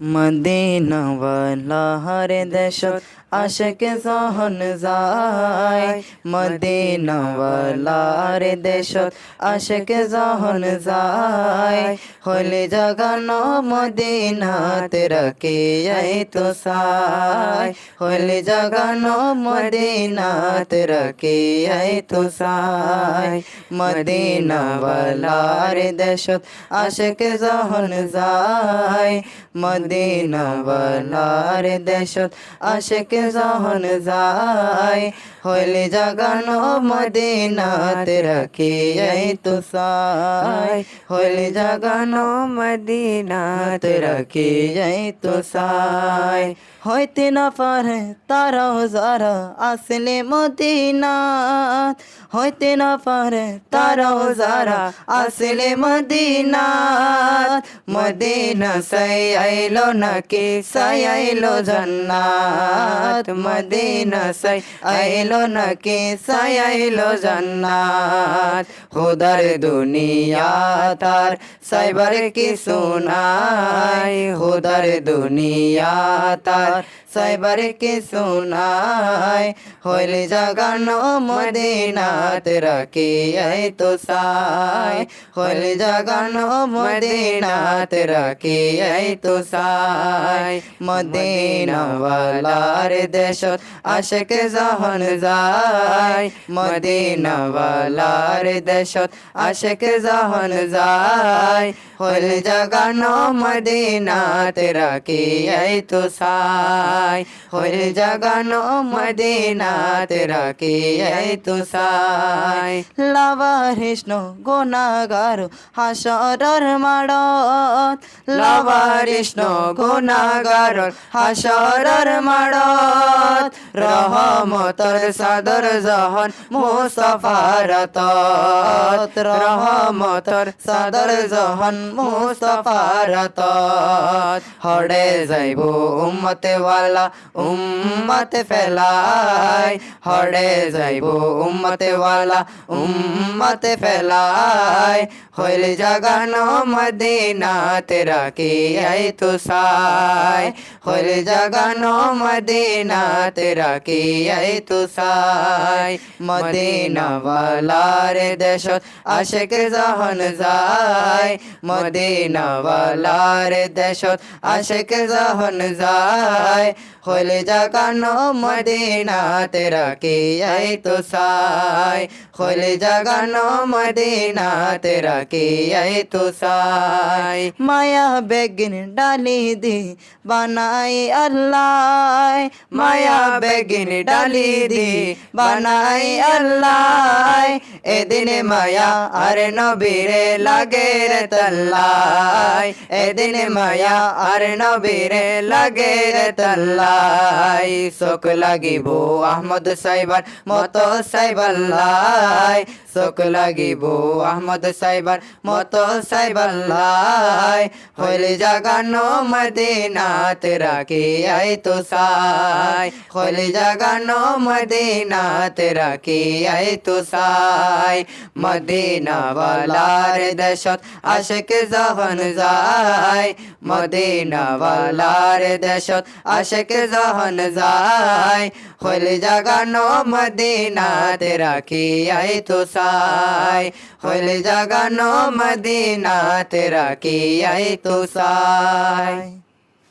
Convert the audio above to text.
মদিনাওয়ালার দেশত আশক সহন যায়, মদিনাওয়ালার দেশত আশক সহন যায়, হলে জাগানো মদিনাত আই তো সাই, হলে জাগানো মদিনাত আই তো সাই, মদিনাওয়ালার দেশত আশক সহন যায়, মদিনাওয়ালার দেশত আশেক জহন যায় হইলে জাগানো মদিনাত রাখি এই তো সাই হইলে জাগানো মদিনাত রাখি এই তো সাই হইতে না পারে তারাও যারা আসলে মদিনাত হইতে না পারে তারাও যারা আসলে মদিনাত মদিনা সাই আইলো নাকি সাই আইলো জান্নাত মদিনা সাই আইলো নাকি সাই আইলো জান্নাত। খুদার দুনিয়া তার, সাইবার কি সুনাই খুদার দুনিয়া তার, সাইবার কি সুনাই হইলে জাগানো মদিনাত রাখি আই তো সাই। হইলে জাগানো মদিনাত রাখি আই তো সাই। মদিনাওয়ালার দেশত আশক জাহান যায়, মদিনাওয়ালার দেশত আশক জাহান যায়। হইল জাগানো মদিনাত রাখি আই তো সাই হইল জাগানো মদিনাত রাখি আই তো সাই। লাভারিষ্ণ গুণাগার হাসরর মাড়ত লাভারিষ্ণ গুণাগার হাসরর মাড়ত রহমতর সাদর জহন মুস্তফারত রহমতর সাদর জহন মুস্তফারত হড়ে যাইব উম্মতে ওয়ালা উম্মতে ফেলাই হড়ে যাইব উম্মতে ওয়ালা উম্মতে ফেলাই হইলে জাগানো মদিনাত রাখি আই তো সাই হইলে জাগানো মদিনাত রাখি আই তো সাই মদিনা ওয়ালার দেশত আশেক জাহান যায় মদিনা ওয়ালার দেশত আশেক জাহান যায় হইলে জাগানো মদিনাত রাখি আই তো সাই হইলে জাগানো মদিনাত রাখি আই তো সাই মায়া বেগিন ডালি দি বানাই আল্লাহ। মায়া বেগিন ডালি দি বানাই আল্লাহ। এদিনে মায়া আর নবীরে লাগে রে তল্লাই। এদিনে মায়া আর নবীরে লাগে রে তল্লাই। শোক লাগিব আহমদ সাইবার, মতো সাইবাল্লাই। শোক লাগিব। আহমদ সাইবার মতো সাইবাল্লাই হইলে জাগানো মদিনাত রাখি আই তো সাই। হইলে জাগানো মদিনাত রাখি আই তো সাই। মদিনা দেশত আশিক জাহান যায়। মদিনা দেশত আশিক জাহান যায়। হইলে জাগানো মদিনাত রাখি আই তো সাই হইলে জাগানো মদিনা তেরা কি আই তো সাই